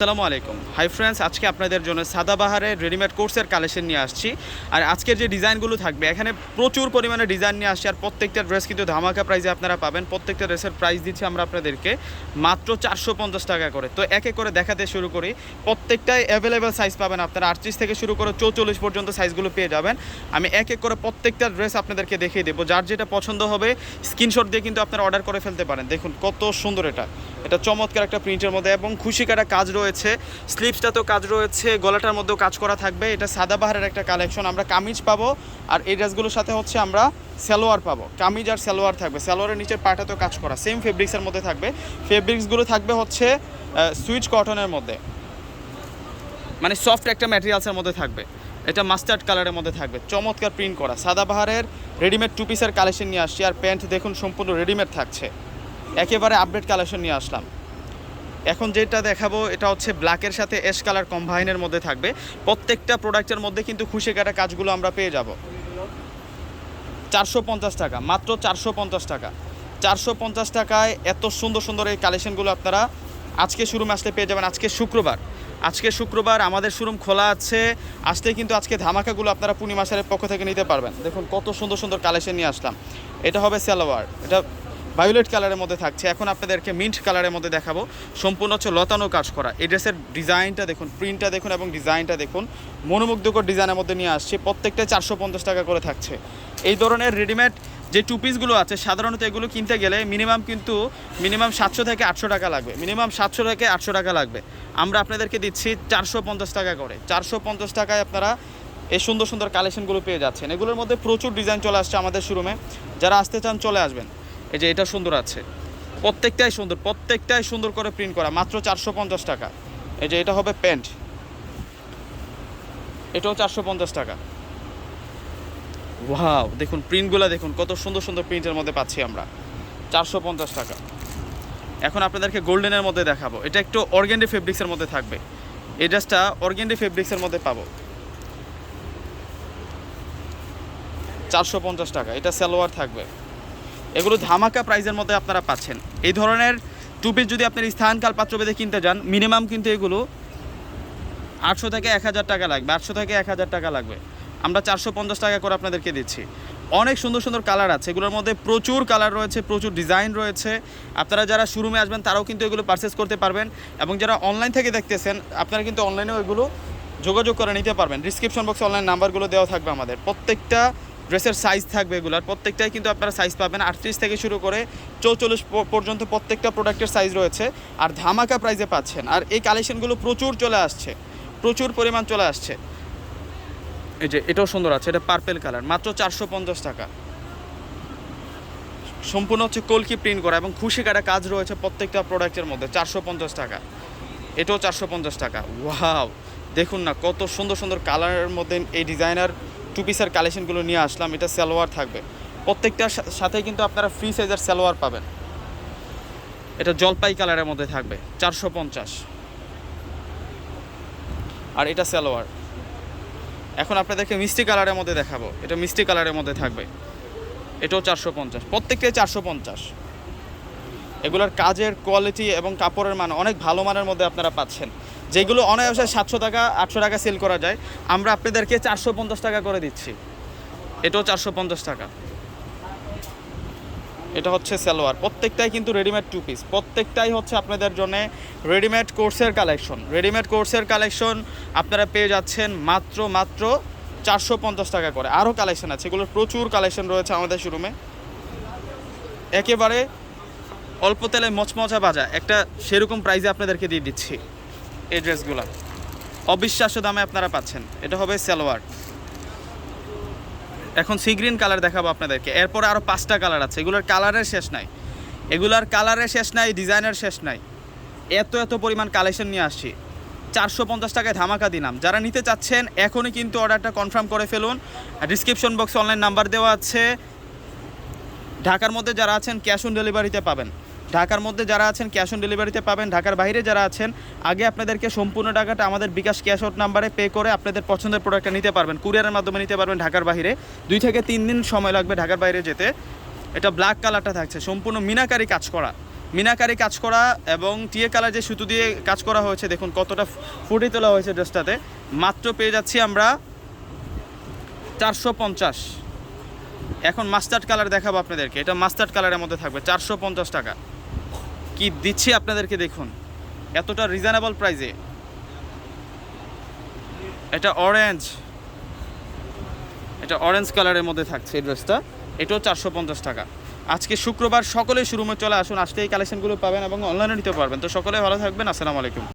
আসসালামু আলাইকুম। Hi friends আজকে আপনাদের জন্য সাদাবাহারের রেডিমেড কোর্সের কালেকশন নিয়ে আসছি। আর আজকের যে ডিজাইনগুলো থাকবে, এখানে প্রচুর পরিমাণে ডিজাইন নিয়ে আসছি। আর প্রত্যেকটা ড্রেস কিন্তু ধামাকা প্রাইসে আপনারা পাবেন। প্রত্যেকটা ড্রেসের প্রাইস দিচ্ছি আমরা আপনাদেরকে মাত্র চারশো পঞ্চাশ টাকা করে। তো এক এক করে দেখাতে শুরু করি। প্রত্যেকটাই অ্যাভেলেবেল সাইজ পাবেন আপনারা। আটত্রিশ থেকে শুরু করে চৌচল্লিশ পর্যন্ত সাইজগুলো পেয়ে যাবেন। আমি এক এক করে প্রত্যেকটা ড্রেস আপনাদেরকে দেখিয়ে দেবো। যার যেটা পছন্দ হবে স্ক্রিনশট দিয়ে কিন্তু আপনারা অর্ডার করে ফেলতে পারেন। দেখুন কত সুন্দর এটা। এটা চমৎকার একটা প্রিন্টের মধ্যে এবং খুশি কাটা কাজ রয়েছে। স্লিপসটাতেও কাজ রয়েছে, গলাটার মধ্যেও কাজ করা থাকবে। এটা সাদাবাহারের একটা কালেকশন, আমরা কামিজ পাবো। আর এই ড্রেসগুলোর সাথে হচ্ছে আমরা সালোয়ার পাবো। কামিজ আর সালোয়ার থাকবে। সালোয়ারের নিচের পাটাতেও কাজ করা। সেম ফেব্রিক্সের মধ্যে থাকবে। ফেব্রিক্সগুলো থাকবে হচ্ছে সুইচ কটনের মধ্যে। মানে সফট একটা ম্যাটেরিয়ালসের মধ্যে থাকবে। এটা মাস্টার্ড কালারের মধ্যে থাকবে। চমৎকার প্রিন্ট করা। সাদাবাহারের রেডিমেড টু পিসের কালেকশন নিয়ে আসছি। আর প্যান্ট দেখুন, সম্পূর্ণ রেডিমেড থাকছে। একেবারে আপডেট কালেকশন নিয়ে আসলাম। এখন যেটা দেখাবো, এটা হচ্ছে ব্ল্যাকের সাথে এস কালার কম্বাইনের মধ্যে থাকবে। প্রত্যেকটা প্রোডাক্টের মধ্যে কিন্তু খুশি কাটা কাজগুলো আমরা পেয়ে যাব। চারশো পঞ্চাশ টাকা, মাত্র চারশো পঞ্চাশ টাকা। চারশো পঞ্চাশ টাকায় এত সুন্দর সুন্দর এই কালেকশনগুলো আপনারা আজকে শোরুমে আসলে পেয়ে যাবেন। আজকে শুক্রবার। আজকে শুক্রবার আমাদের শোরুম খোলা আছে। আসতে কিন্তু আজকে ধামাকাগুলো আপনারা পূর্ণিমা সারের পক্ষ থেকে নিতে পারবেন। দেখুন কত সুন্দর সুন্দর কালেকশন নিয়ে আসলাম। এটা হবে সালোয়ার। এটা ভায়োলেট কালারের মধ্যে থাকছে। এখন আপনাদেরকে মিন্ট কালারের মধ্যে দেখাবো। সম্পূর্ণ হচ্ছে লতানো কাজ করা। এই ড্রেসের ডিজাইনটা দেখুন প্রিন্টটা দেখুন এবং ডিজাইনটা দেখুন। মনোমুগ্ধকর ডিজাইনের মধ্যে নিয়ে আসছে। প্রত্যেকটা চারশো পঞ্চাশ টাকা করে থাকছে। এই ধরনের রেডিমেড যে টু পিসগুলো আছে, সাধারণত এগুলো কিনতে গেলে মিনিমাম কিন্তু মিনিমাম সাতশো থেকে আটশো টাকা লাগবে। মিনিমাম সাতশো থেকে আটশো টাকা লাগবে। আমরা আপনাদেরকে দিচ্ছি চারশো পঞ্চাশ টাকা করে। চারশো পঞ্চাশ টাকায় আপনারা এই সুন্দর সুন্দর কালেকশনগুলো পেয়ে যাচ্ছেন। এগুলোর মধ্যে প্রচুর ডিজাইন চলে আসছে আমাদের শোরুমে যারা আসতে চান চলে আসবেন। এই যে এটা সুন্দর আছে। প্রত্যেকটাই সুন্দর প্রত্যেকটাই সুন্দর করে প্রিন্ট করা, মাত্র চারশো পঞ্চাশ টাকা। এই যে এটা হবে প্যান্ট। এটাও চারশো পঞ্চাশ টাকা। ওয়াও, দেখুন প্রিন্টগুলো দেখুন, কত সুন্দর সুন্দর প্রিন্টের মধ্যে পাচ্ছি আমরা। চারশো পঞ্চাশ টাকা। এখন আপনাদেরকে গোল্ডেনের মধ্যে দেখাবো। এটা একটু অর্গেন্ডি ফেব্রিক্সের মধ্যে থাকবে। এই ড্রেসটা অর্গেন্ডি ফেব্রিক্সের মধ্যে পাবো। চারশো পঞ্চাশ টাকা, এটা সালোয়ার থাকবে। এগুলো ধামাকা প্রাইজের মধ্যে আপনারা পাচ্ছেন। এই ধরনের টু পিস যদি আপনার স্থানকাল পাত্রভেদে কিনতে যান মিনিমাম কিন্তু এগুলো আটশো থেকে এক হাজার টাকা লাগবে, আটশো থেকে এক হাজার টাকা লাগবে। আমরা চারশো পঞ্চাশ টাকা করে আপনাদেরকে দিচ্ছি। অনেক সুন্দর সুন্দর কালার আছে, এগুলোর মধ্যে প্রচুর কালার রয়েছে, প্রচুর ডিজাইন রয়েছে। আপনারা যারা শোরুমে আসবেন, তারাও কিন্তু এগুলো পারচেস করতে পারবেন এবং যারা অনলাইন থেকে দেখতেছেন, আপনারা কিন্তু অনলাইনেও এগুলো যোগাযোগ করে নিতে পারবেন। ডিসক্রিপশন বক্সে অনলাইন নাম্বারগুলো দেওয়া থাকবে আমাদের। প্রত্যেকটা ড্রেসের সাইজ থাকবে এগুলোর। প্রত্যেকটাই কিন্তু আপনারা সাইজ পাবেন। আটত্রিশ থেকে শুরু করে চৌচল্লিশ পর্যন্ত প্রত্যেকটা প্রোডাক্টের সাইজ রয়েছে। আর ধামাকা প্রাইজে পাচ্ছেন। আর এই কালেকশনগুলো প্রচুর চলে আসছে। প্রচুর পরিমাণ চলে আসছে। এই যে এটাও সুন্দর আছে। এটা পার্পেল কালার মাত্র চারশো পঞ্চাশ টাকা। সম্পূর্ণ হচ্ছে কলকি প্রিন্ট করা এবং খুশি কাটা কাজ রয়েছে প্রত্যেকটা প্রোডাক্টের মধ্যে। চারশো পঞ্চাশ টাকা। এটাও চারশো পঞ্চাশ টাকা। ওয়াও দেখুন না, কত সুন্দর সুন্দর কালারের মধ্যে এই ডিজাইনার টু পিসের কালেকশনগুলো নিয়ে আসলাম, এটা সালোয়ার থাকবে। প্রত্যেকটার সাথে কিন্তু আপনারা ফ্রি সাইজের সালোয়ার পাবেন। এটা জলপাই কালারের মধ্যে থাকবে, চারশো পঞ্চাশ। আর এটা সালোয়ার। এখন আপনাদেরকে মিষ্টি কালারের মধ্যে দেখাবো, এটা মিষ্টি কালারের মধ্যে থাকবে। এটাও চারশো পঞ্চাশ, প্রত্যেকটাই চারশো পঞ্চাশ। এগুলোর কাজের কোয়ালিটি এবং কাপড়ের মান অনেক ভালো মানের মধ্যে আপনারা পাচ্ছেন। যেগুলো অনায়াসে সাতশো টাকা, আটশো টাকা সেল করা যায়, আমরা আপনাদেরকে চারশো পঞ্চাশ টাকা করে দিচ্ছি। এটাও চারশো পঞ্চাশ টাকা। এটা হচ্ছে সালোয়ার। প্রত্যেকটাই কিন্তু রেডিমেড টু পিস প্রত্যেকটাই হচ্ছে আপনাদের জন্য রেডিমেড কোর্সের কালেকশন রেডিমেড কোর্সের কালেকশন আপনারা পেয়ে যাচ্ছেন মাত্র মাত্র চারশো পঞ্চাশ টাকা করে। আরও কালেকশন আছে। এগুলোর প্রচুর কালেকশন রয়েছে আমাদের শোরুমে একেবারে অল্প তেলে মচমচা বাজা একটা সেরকম প্রাইজে আপনাদেরকে দিয়ে দিচ্ছি। এই ড্রেসগুলো অবিশ্বাস্য দামে আপনারা পাচ্ছেন। এটা হবে সালোয়ার। এখন সি গ্রিন কালার দেখাবো আপনাদেরকে। এরপরে আরও পাঁচটা কালার আছে। এগুলোর কালারের শেষ নাই। এগুলার কালারের শেষ নাই, ডিজাইনের শেষ নাই। এত এত পরিমাণ কালেকশন নিয়ে আসছি। চারশো পঞ্চাশ টাকায় ধামাকা দিলাম। যারা নিতে চাচ্ছেন, এখনই কিন্তু অর্ডারটা কনফার্ম করে ফেলুন। ডিসক্রিপশন বক্সে অনলাইন নাম্বার দেওয়া আছে। ঢাকার মধ্যে যারা আছেন, ক্যাশ অন ডেলিভারিতে পাবেন। ঢাকার মধ্যে যারা আছেন ক্যাশ অন ডেলিভারিতে পাবেন। ঢাকার বাইরে যারা আছেন, আগে আপনাদেরকে সম্পূর্ণ টাকাটা আমাদের বিকাশ ক্যাশ আউট নাম্বারে পে করে আপনাদের পছন্দের প্রোডাক্টটা নিতে পারবেন। কুরিয়ারের মাধ্যমে নিতে পারবেন ঢাকার বাইরে। দুই থেকে তিন দিন সময় লাগবে ঢাকার বাইরে যেতে। এটা ব্ল্যাক কালারটা থাকছে। সম্পূর্ণ মিনাকারি কাজ করা। মিনাকারি কাজ করা এবং টিয়ে কালার যে সুতো দিয়ে কাজ করা হয়েছে, দেখুন কতটা ফুটে তোলা হয়েছে ড্রেসটাতে মাত্র পেয়ে যাচ্ছি আমরা চারশো পঞ্চাশ। এখন মাস্টার্ড কালার দেখাবো আপনাদেরকে। এটা মাস্টার্ড কালারের মধ্যে থাকবে। চারশো পঞ্চাশ টাকা। কি দিচ্ছি আপনাদেরকে দেখুন। এতটা রিজনেবল প্রাইজে এটা অরেঞ্জ এটা অরেঞ্জ কালারের মধ্যে থাকছে এই ড্রেসটা এটাও চারশো পঞ্চাশ টাকা। আজকে শুক্রবার সকলে শোরুমে চলে আসুন আজকে এই কালেকশনগুলো পাবেন এবং অনলাইনে নিতে পারবেন। তো সকলে ভালো থাকবেন, আসসালামু আলাইকুম।